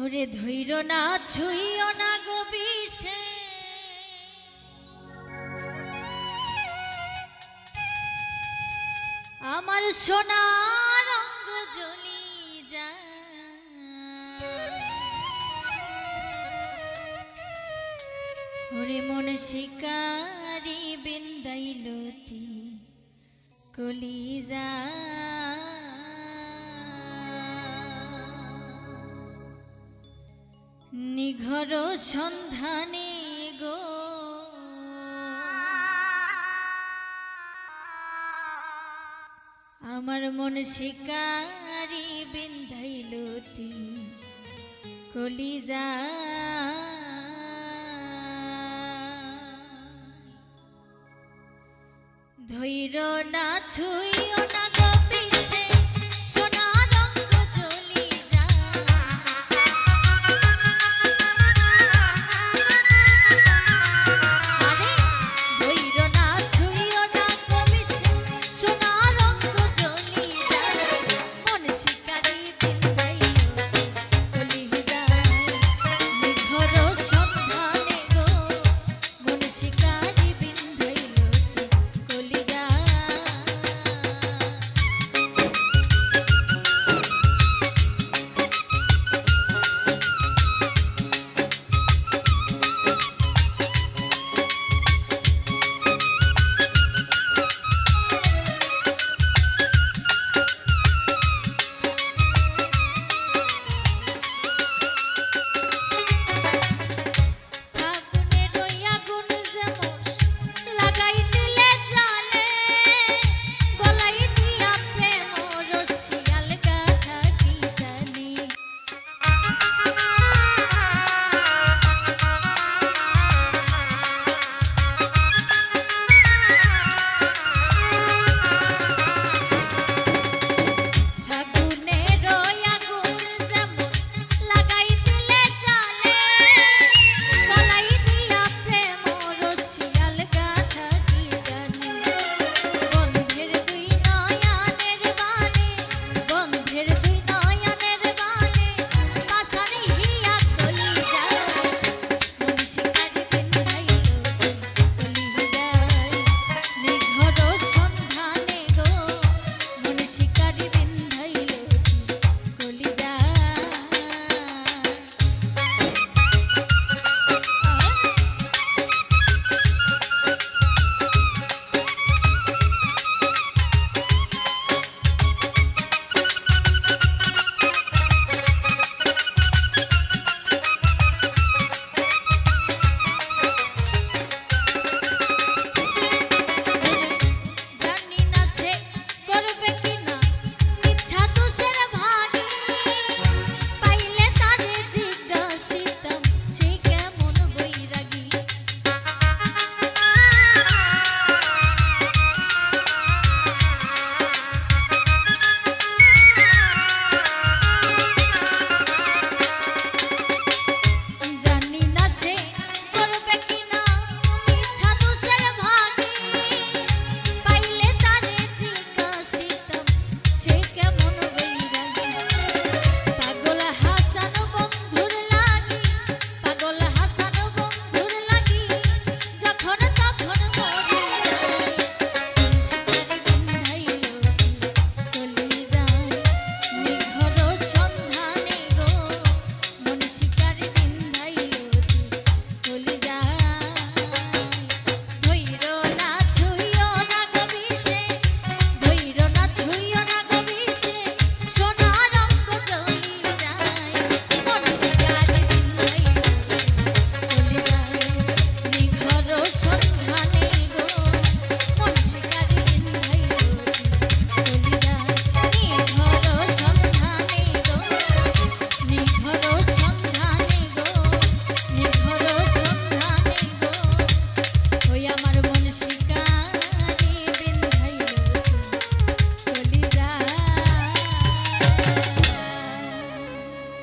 ওরে ধৈর না, ছুইও না গো বিষে। আমার সোনার রঙ্গ জ্বলি যা ওরে মন শিকারি বিন্দাইলতি কলি যা নিঘর সন্ধানে গো। আমার মন শিকারি বিন্ধাইলতি কলিজা। ধৈর না গো